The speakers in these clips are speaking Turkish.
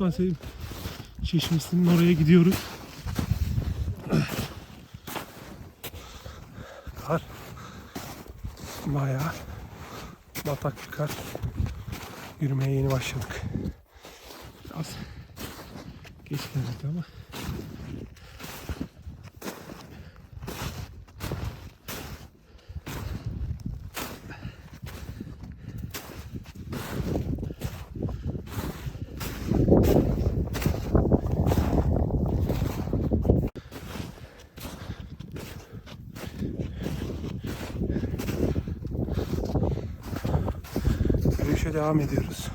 Bahsedeyim. Çeşmesinin oraya gidiyoruz. Kar. Bayağı batak bir kar. Yürümeye yeni başladık. Biraz geç geldik ama. Devam ediyoruz.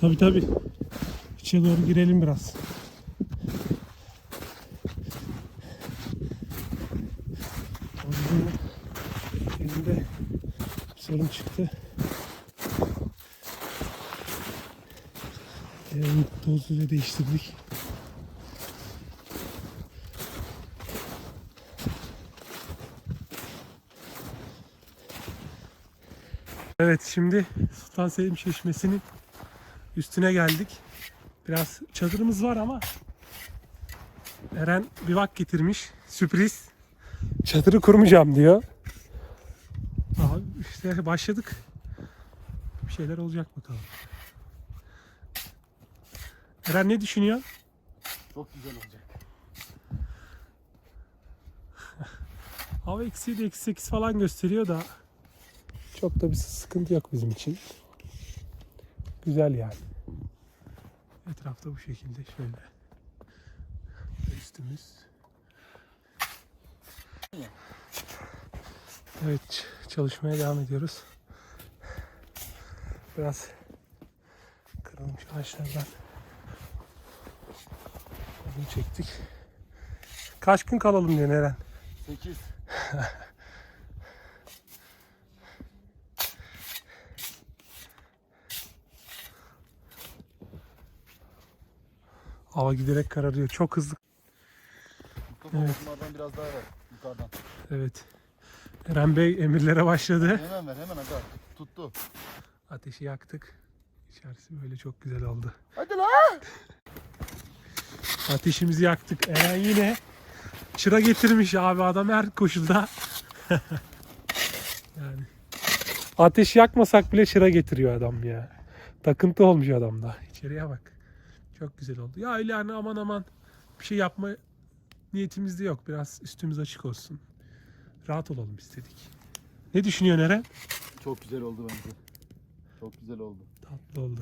Tabi tabi. İçe doğru girelim biraz. Elimde sorun çıktı. Elimi tozuyla değiştirdik. Evet şimdi Sultan Selim Çeşmesi'nin üstüne geldik. Biraz çadırımız var ama Eren bir vak getirmiş. Sürpriz. Çadırı kurmayacağım diyor. Abi işte başladık. Bir şeyler olacak bakalım. Eren ne düşünüyor? Çok güzel olacak. Hava eksi de eksi 8 falan gösteriyor da çok da bir sıkıntı yok bizim için. Güzel yani. Etrafta bu şekilde şöyle. Üstümüz. Evet çalışmaya devam ediyoruz. Biraz kırılmış ağaçlardan bunu çektik. Kaç gün kalalım diyor Eren? 8. Hava giderek kararıyor. Çok hızlı. Mustafa Evet. bunlardan biraz daha ver yukarıdan. Evet. Eren Bey emirlere başladı. Hemen ver hemen aga. Tuttu. Ateşi yaktık. İçerisi böyle çok güzel oldu. Hadi lan. Ateşimizi yaktık. Eren yine çıra getirmiş abi adam her koşulda. yani ateş yakmasak bile çıra getiriyor adam ya. Takıntı olmuş adamda. İçeriye bak. Çok güzel oldu. Ya öyle yani aman aman bir şey yapma niyetimiz de yok. Biraz üstümüz açık olsun. Rahat olalım istedik. Ne düşünüyorsun Eren? Çok güzel oldu bence. Çok güzel oldu. Tatlı oldu.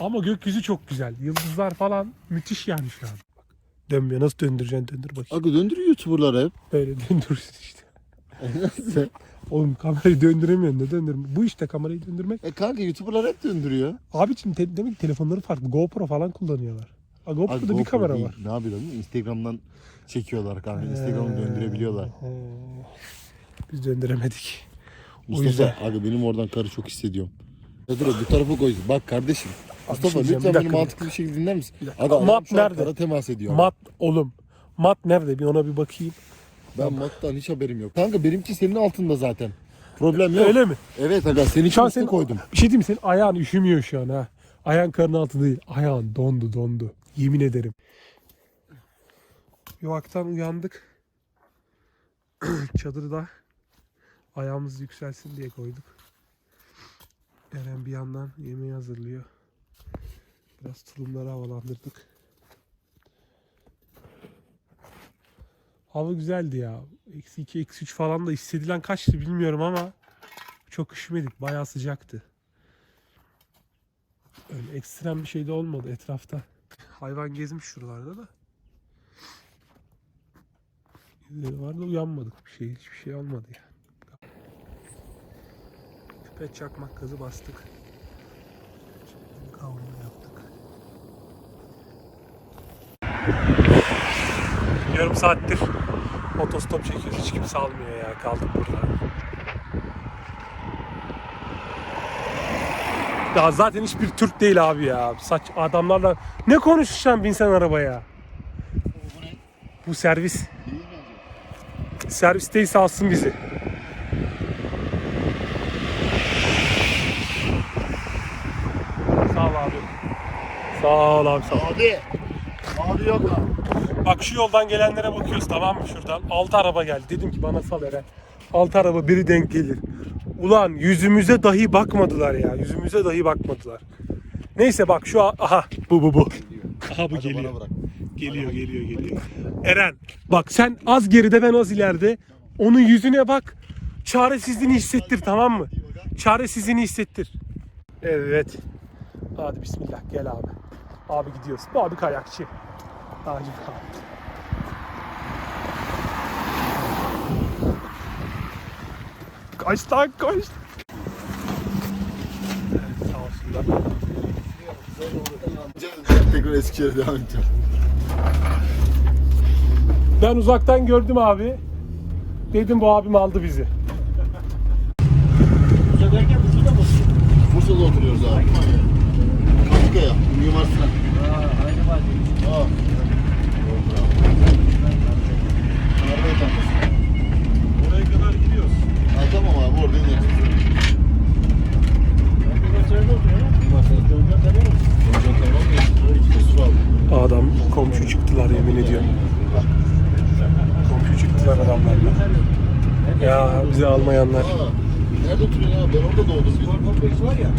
Ama gökyüzü çok güzel. Yıldızlar falan müthiş yani şu an. Bak, dönmüyor. Nasıl döndüreceksin? Döndür bakayım. Aga döndürüyor YouTuber'lar hep. Böyle döndürürsün işte. Oğlum kamerayı döndüremiyorsun. Ne döndürme? Bu işte kamerayı döndürmek. E kanka YouTuber'lar hep döndürüyor. Abiciğim te- demek ki telefonları farklı. GoPro falan kullanıyorlar. Ha, GoPro'da Abi bir GoPro kamera değil. var. Ne yapıyorlar değil mi? Instagram'dan çekiyorlar kanka. Instagram'ı döndürebiliyorlar. He. Biz döndüremedik. O Mustafa yüzden- aga benim oradan karı çok hissediyorum. Dur bu tarafa koy. Bak kardeşim. Mustafa şey diyeceğim, lütfen bir beni dakika, mantıklı bir şekilde dinler misin? Adam Mat şu an nerede? kara temas ediyor. Mat oğlum. Mat nerede? Bir ona bir bakayım. Ben mattan hiç haberim yok. Kanka benimki senin altında zaten. Problem yok. Öyle mi? Evet aga senin Şu an için senin koydum. Bir şey diyeyim mi? Senin ayağın üşümüyor şu an ha. Ayağın karın altında değil. Ayağın dondu dondu. Yemin ederim. Yuvaktan uyandık. Çadırı da ayağımız yükselsin diye koyduk. Eren bir yandan yemeği hazırlıyor. Biraz tulumları havalandırdık. Hava güzeldi ya. Eksi 2, eksi 3 falan da hissedilen kaçtı bilmiyorum ama çok üşümedik. Bayağı sıcaktı. Öyle ekstrem bir şey de olmadı etrafta. Hayvan gezmiş şuralarda da. Birileri vardı uyanmadık bir şey. Hiçbir şey olmadı yani. Pipet çakmak gazı bastık. Kavurma yaptık. Yarım saattir Otostop çekiyoruz. Hiç kimse almıyor ya. Kaldık burada. Ya zaten hiçbir Türk değil abi ya. Saç adamlarla ne konuşacaksın binsen arabaya? Bu servis. Servisteyse alsın bizi. Sağ ol abi. Sağ ol abi. Sağ ol. Abi Abi yok lan. Bak şu yoldan gelenlere bakıyoruz tamam mı şuradan. 6 araba geldi. Dedim ki bana sal Eren. 6 araba biri denk gelir. Ulan yüzümüze dahi bakmadılar ya. Yüzümüze dahi bakmadılar. Neyse bak şu aha bu bu bu. Aha bu geliyor. bana bırak. Geliyor geliyor geliyor. Eren bak sen az geride ben az ileride. Onun yüzüne bak. Çaresizliğini hissettir tamam mı? Çaresizliğini hissettir. Evet. Hadi bismillah gel abi. Abi gidiyoruz. Bu abi kayakçı. Hadi bakalım. Kaç lan kaç. Evet, sağ olsunlar. Tekrar Eskişehir'e devam edeceğim. Ben uzaktan gördüm abi. Dedim bu abim aldı bizi. Bursa'da oturuyoruz abi. Kapıkaya, Mimar Sinan. Aa. Arabaya takmasın. Oraya kadar gidiyoruz. Ha tamam abi orada abi. Adam komşu çıktılar yemin ediyorum. Komşu çıktılar adamlarla. Ya bizi almayanlar. Aa, nerede oturuyorsun abi? Ben orada doğdum. Kompleks var ya.